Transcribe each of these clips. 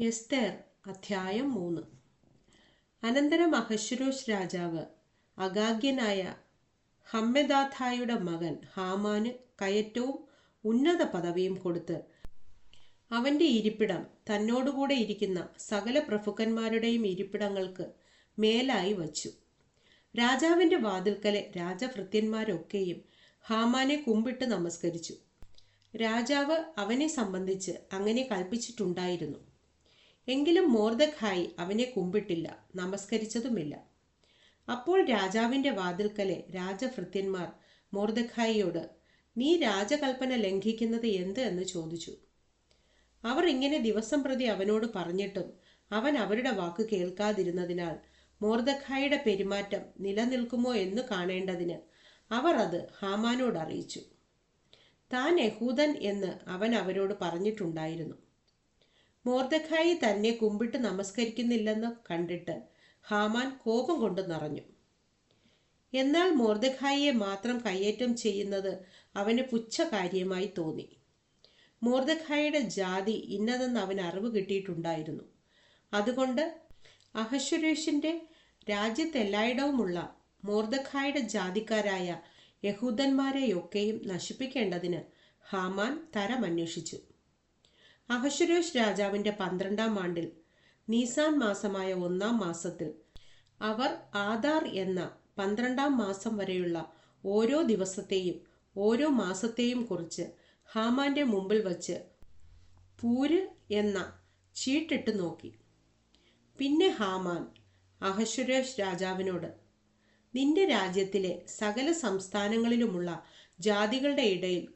എസ്തേർ അധ്യായം മൂന്ന്. അനന്തരം അഹശ്വരോഷ് രാജാവ് അഗാഗ്യനായ ഹമ്മെദാഥായുടെ മകൻ ഹാമാന് കയറ്റവും ഉന്നത പദവിയും കൊടുത്ത് അവന്റെ ഇരിപ്പിടം തന്നോടുകൂടെ ഇരിക്കുന്ന സകല പ്രഭുക്കന്മാരുടെയും ഇരിപ്പിടങ്ങൾക്ക് മേലായി വച്ചു. രാജാവിന്റെ വാതിൽക്കലെ രാജഭൃത്യന്മാരൊക്കെയും ഹാമാനെ കുമ്പിട്ട് നമസ്കരിച്ചു. രാജാവ് അവനെ സംബന്ധിച്ച് അങ്ങനെ കൽപ്പിച്ചിട്ടുണ്ടായിരുന്നു. എങ്കിലും മോർദഖായി അവനെ കുമ്പിട്ടില്ല നമസ്കരിച്ചതുമില്ല. അപ്പോൾ രാജാവിന്റെ വാതിൽക്കലെ രാജഭൃത്യന്മാർ മോർദഖായിയോട് നീ രാജകൽപ്പന ലംഘിക്കുന്നത് എന്ത് എന്ന് ചോദിച്ചു. അവർ ഇങ്ങനെ ദിവസം പ്രതി അവനോട് പറഞ്ഞിട്ടും അവൻ അവരുടെ വാക്ക് കേൾക്കാതിരുന്നതിനാൽ മോർദഖായിയുടെ പെരുമാറ്റം നിലനിൽക്കുമോ എന്ന് കാണേണ്ടതിന് അവർ അത് ഹാമാനോട് അറിയിച്ചു. താൻ യഹൂദൻ എന്ന് അവൻ അവരോട് പറഞ്ഞിട്ടുണ്ടായിരുന്നു. മോർദഖായി തന്നെ കുമ്പിട്ട് നമസ്കരിക്കുന്നില്ലെന്ന് കണ്ടിട്ട് ഹാമാൻ കോപം കൊണ്ട് നിറഞ്ഞു. എന്നാൽ മോർദഖായിയെ മാത്രം കയ്യേറ്റം ചെയ്യുന്നത് അവന് പുച്ഛ കാര്യമായി തോന്നി. മോർദഖായിയുടെ ജാതി ഇന്നതെന്ന് അവൻ അറിവ് കിട്ടിയിട്ടുണ്ടായിരുന്നു. അതുകൊണ്ട് അഹശ്വരേഷിന്റെ രാജ്യത്തെല്ലായിടവുമുള്ള മോർദഖായുടെ ജാതിക്കാരായ യഹൂദന്മാരെയൊക്കെയും നശിപ്പിക്കേണ്ടതിന് ഹാമാൻ തരമന്വേഷിച്ചു. അഹശ്വരോഷ് രാജാവിന്റെ പന്ത്രണ്ടാം ആണ്ടിൽ നീസാൻ മാസമായ ഒന്നാം മാസത്തിൽ അവർ ആധാർ എന്ന പന്ത്രണ്ടാം മാസം വരെയുള്ള ഓരോ ദിവസത്തെയും ഓരോ മാസത്തെയും കുറിച്ച് ഹാമാന്റെ മുമ്പിൽ വച്ച് പൂര് എന്ന ചീട്ടിട്ട് നോക്കി. പിന്നെ ഹാമാൻ അഹശ്വരേഷ് രാജാവിനോട് നിന്റെ രാജ്യത്തിലെ സകല സംസ്ഥാനങ്ങളിലുമുള്ള ജാതികളുടെ ഇടയിൽ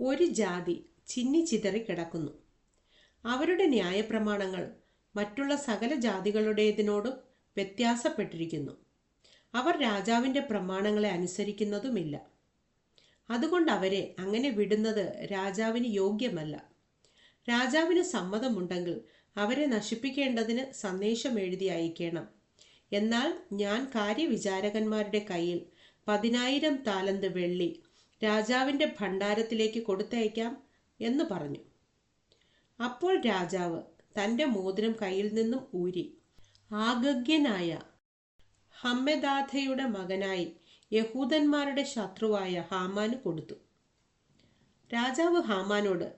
ഒരു ജാതി ചിന്നി ചിതറി കിടക്കുന്നു. അവരുടെ ന്യായപ്രമാണങ്ങൾ മറ്റുള്ള സകല ജാതികളുടേതിനോടും വ്യത്യാസപ്പെട്ടിരിക്കുന്നു. അവർ രാജാവിന്റെ പ്രമാണങ്ങളെ അനുസരിക്കുന്നതുമില്ല. അതുകൊണ്ട് അവരെ അങ്ങനെ വിടുന്നത് രാജാവിന് യോഗ്യമല്ല. രാജാവിന് സമ്മതമുണ്ടെങ്കിൽ അവരെ നശിപ്പിക്കേണ്ടതിന് സന്ദേശം എഴുതി അയക്കണം എന്നാൽ ഞാൻ കാര്യവിചാരകന്മാരുടെ കയ്യിൽ പതിനായിരം താലന്ത് വെള്ളി രാജാവിന്റെ ഭണ്ഡാരത്തിലേക്ക് കൊടുത്തയക്കാം എന്ന് പറഞ്ഞു. അപ്പോൾ രാജാവ് തന്റെ മോതിരം കയ്യിൽ നിന്നും ഊരി ആഗഗ്യനായ ഹമ്മെദാഥയുടെ മകനായി യഹൂദന്മാരുടെ ശത്രുവായ ഹാമാന് കൊടുത്തു. രാജാവ് ഹാമാനോട്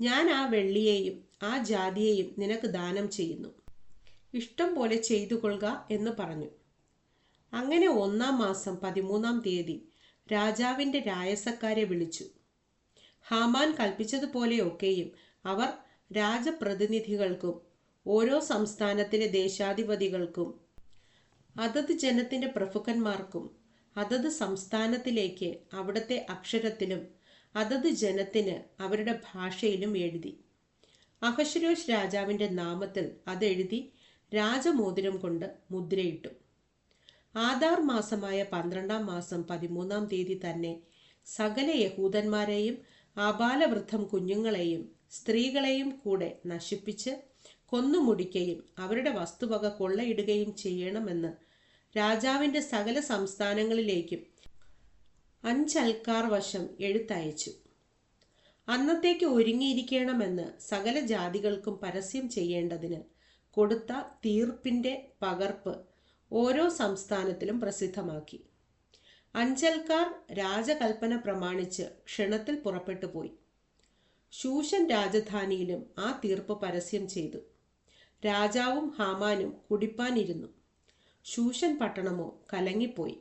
ഞാൻ ആ വെള്ളിയെയും ആ ജാതിയെയും നിനക്ക് ദാനം ചെയ്യുന്നു. ഇഷ്ടം പോലെ ചെയ്തു കൊള്ളുക എന്ന് പറഞ്ഞു. അങ്ങനെ ഒന്നാം മാസം പതിമൂന്നാം തീയതി രാജാവിന്റെ രായസക്കാരെ വിളിച്ചു. ഹാമാൻ കൽപ്പിച്ചതുപോലെയൊക്കെയും അവർ രാജപ്രതിനിധികൾക്കും ഓരോ സംസ്ഥാനത്തിലെ ദേശാധിപതികൾക്കും അതത് ജനത്തിന്റെ പ്രഭുക്കന്മാർക്കും അതത് സംസ്ഥാനത്തിലേക്ക് അവിടുത്തെ അക്ഷരത്തിലും അതത് ജനത്തിന് അവരുടെ ഭാഷയിലും എഴുതി. അഹശ്വരോഷ് രാജാവിന്റെ നാമത്തിൽ അതെഴുതി രാജമോതിരം കൊണ്ട് മുദ്രയിട്ടു. ആധാർ മാസമായ പന്ത്രണ്ടാം മാസം പതിമൂന്നാം തീയതി തന്നെ സകല യഹൂദന്മാരെയും ആബാലവൃദ്ധം കുഞ്ഞുങ്ങളെയും സ്ത്രീകളെയും കൂടെ നശിപ്പിച്ച് കൊന്നുമുടിക്കുകയും അവരുടെ വസ്തുവക കൊള്ളയിടുകയും ചെയ്യണമെന്ന് രാജാവിന്റെ സകല സംസ്ഥാനങ്ങളിലേക്കും അഞ്ചൽക്കാർ വശം എഴുത്തയച്ചു. അന്നത്തേക്ക് ഒരുങ്ങിയിരിക്കണമെന്ന് സകല ജാതികൾക്കും പരസ്യം ചെയ്യേണ്ടതിന് കൊടുത്ത തീർപ്പിന്റെ പകർപ്പ് ഓരോ സംസ്ഥാനത്തിലും പ്രസിദ്ധമാക്കി. അഞ്ചൽക്കാർ രാജകൽപ്പന പ്രമാണിച്ച് ക്ഷണത്തിൽ പുറപ്പെട്ടു പോയി ശൂഷൻ രാജധാനിയിലും ആ തീർപ്പ് പരസ്യം ചെയ്തു. രാജാവും ഹാമാനും കുടിപ്പാനിരുന്നു. ശൂഷൻ പട്ടണമോ കലങ്ങിപ്പോയി.